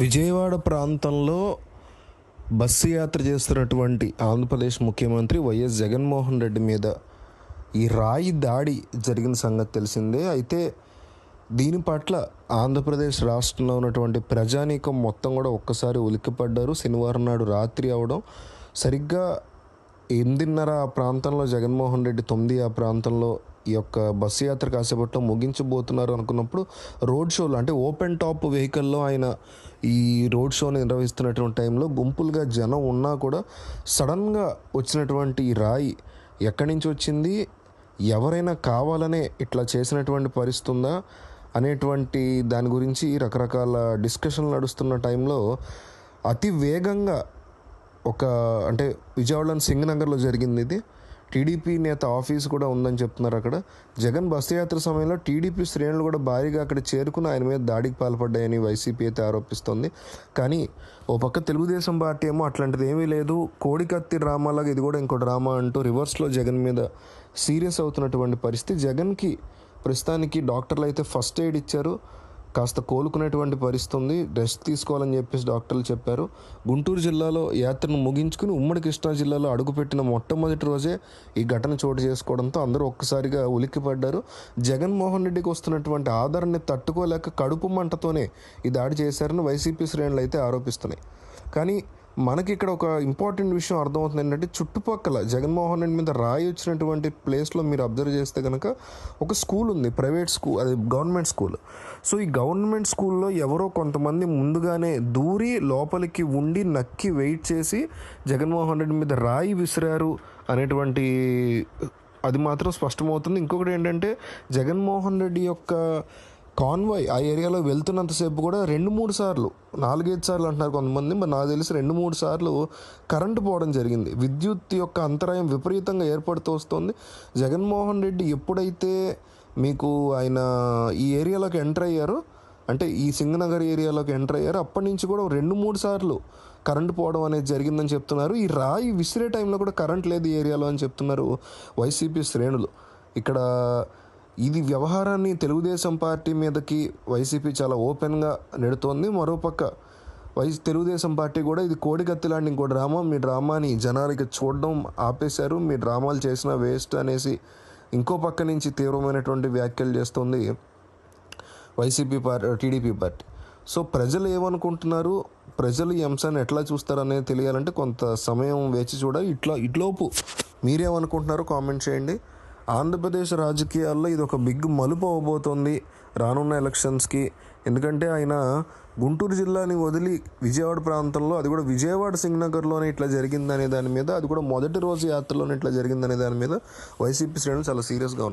విజయవాడ ప్రాంతంలో బస్సు యాత్ర చేస్తున్నటువంటి ఆంధ్రప్రదేశ్ ముఖ్యమంత్రి వైఎస్ జగన్మోహన్ రెడ్డి మీద ఈ రాయి దాడి జరిగిన సంగతి తెలిసిందే. అయితే దీని పట్ల ఆంధ్రప్రదేశ్ రాష్ట్రంలో ఉన్నటువంటి ప్రజానీకం మొత్తం కూడా ఒక్కసారి ఉలిక్కిపడ్డారు. శనివారం నాడు రాత్రి అవడం సరిగ్గా ఎనిమిదిన్నర ఆ ప్రాంతంలో జగన్మోహన్ రెడ్డి తొమ్మిది ఆ ప్రాంతంలో ఈ యొక్క బస్సు యాత్ర కాసేపట్లో ముగించబోతున్నారు అనుకున్నప్పుడు రోడ్ షోలు అంటే ఓపెన్ టాప్ వెహికల్లో ఆయన ఈ రోడ్ షోని నిర్వహిస్తున్నటువంటి టైంలో గుంపులుగా జనం ఉన్నా కూడా సడన్గా వచ్చినటువంటి ఈ రాయి ఎక్కడి నుంచి వచ్చింది? ఎవరైనా కావాలనే ఇట్లా చేసినటువంటి పరిస్థితి ఉందా? అనేటువంటి దాని గురించి రకరకాల డిస్కషన్లు నడుస్తున్న టైంలో అతి వేగంగా ఒక అంటే విజయవాడలోని సింగనగర్లో జరిగింది ఇది. టీడీపీ నేత ఆఫీస్ కూడా ఉందని చెప్తున్నారు అక్కడ. జగన్ బస్సు యాత్ర సమయంలో టీడీపీ శ్రేణులు కూడా భారీగా అక్కడ చేరుకుని ఆయన మీద దాడికి పాల్పడ్డాయని వైసీపీ అయితే ఆరోపిస్తోంది. కానీ ఓ పక్క తెలుగుదేశం పార్టీ ఏమో అట్లాంటిది ఏమీ లేదు. కోడికత్తి డ్రామాలాగా ఇది కూడా ఇంకో డ్రామా అంటూ రివర్స్లో జగన్ మీద సీరియస్ అవుతున్నటువంటి పరిస్థితి. జగన్కి ప్రస్తుతానికి డాక్టర్లు అయితే ఫస్ట్ ఎయిడ్ ఇచ్చారు. కాస్త కోలుకునేటువంటి పరిస్థితి ఉంది. రెస్ట్ తీసుకోవాలని చెప్పేసి డాక్టర్లు చెప్పారు. గుంటూరు జిల్లాలో యాత్రను ముగించుకుని ఉమ్మడి కృష్ణా జిల్లాలో అడుగుపెట్టిన మొట్టమొదటి రోజే ఈ ఘటన చోటు చేసుకోవడంతో అందరూ ఒక్కసారిగా ఉలిక్కిపడ్డారు. జగన్మోహన్ రెడ్డికి వస్తున్నటువంటి ఆదరణని తట్టుకోలేక కడుపు మంటతోనే ఈ దాడి చేశారని వైసీపీ శ్రేణులు అయితే ఆరోపిస్తున్నాయి. కానీ మనకి ఇక్కడ ఒక ఇంపార్టెంట్ విషయం అర్థమవుతుంది ఏంటంటే చుట్టుపక్కల జగన్మోహన్ రెడ్డి మీద రాయి వచ్చినటువంటి ప్లేస్లో మీరు అబ్జర్వ్ చేస్తే కనుక ఒక స్కూల్ ఉంది ప్రైవేట్ స్కూల్ అది గవర్నమెంట్ స్కూల్. సో ఈ గవర్నమెంట్ స్కూల్లో ఎవరో కొంతమంది ముందుగానే దూరి లోపలికి ఉండి నక్కి వెయిట్ చేసి జగన్మోహన్ రెడ్డి మీద రాయి విసిరారు అనేటువంటి అది మాత్రం స్పష్టమవుతుంది. ఇంకొకటి ఏంటంటే జగన్మోహన్ రెడ్డి యొక్క కాన్వాయ్ ఆ ఏరియాలో వెళ్తున్నంతసేపు కూడా రెండు మూడు సార్లు నాలుగైదు సార్లు అంటున్నారు కొంతమంది మరి నాకు తెలిసి రెండు మూడు సార్లు కరెంటు పోవడం జరిగింది. విద్యుత్ యొక్క అంతరాయం విపరీతంగా ఏర్పడుతూ వస్తుంది. జగన్మోహన్ రెడ్డి ఎప్పుడైతే మీకు ఆయన ఈ ఏరియాలోకి ఎంటర్ అయ్యారో అంటే ఈ సింగనగర్ ఏరియాలోకి ఎంటర్ అయ్యారు అప్పటి నుంచి కూడా రెండు మూడు సార్లు కరెంటు పోవడం అనేది జరిగిందని చెప్తున్నారు. ఈ రాయి విసిరే టైంలో కూడా కరెంట్ లేదు ఈ ఏరియాలో అని చెప్తున్నారు వైసీపీ శ్రేణులు. ఇక్కడ ఇది వ్యవహారాన్ని తెలుగుదేశం పార్టీ మీదకి వైసీపీ చాలా ఓపెన్గా నెడుతోంది. మరోపక్క వైస్ తెలుగుదేశం పార్టీ కూడా ఇది కోడికత్తి లాంటి ఇంకో డ్రామా. మీ డ్రామాని జనాలకి చూడడం ఆపేశారు. మీ డ్రామాలు చేసిన వేస్ట్ అనేసి ఇంకో పక్క నుంచి తీవ్రమైనటువంటి వ్యాఖ్యలు చేస్తుంది YCP party TDP party. So ప్రజలు ఏమనుకుంటున్నారు? ప్రజలు ఈ అంశాన్ని ఎట్లా చూస్తారు అనేది తెలియాలంటే కొంత సమయం వేచి చూడాలి. ఇట్లా ఇట్లోపు మీరేమనుకుంటున్నారో కామెంట్ చేయండి. ఆంధ్రప్రదేశ్ రాజకీయాల్లో ఇది ఒక బిగ్ మలుపు అవబోతోంది రానున్న ఎలక్షన్స్కి. ఎందుకంటే ఆయన గుంటూరు జిల్లాని వదిలి విజయవాడ ప్రాంతంలో అది కూడా విజయవాడ సింగ్నగర్లోనే ఇట్లా జరిగిందనే దాని మీద అది కూడా మొదటి రోజు యాత్రలోనే ఇట్లా జరిగిందనే దాని మీద వైసీపీ శ్రేణులు చాలా సీరియస్గా ఉన్నారు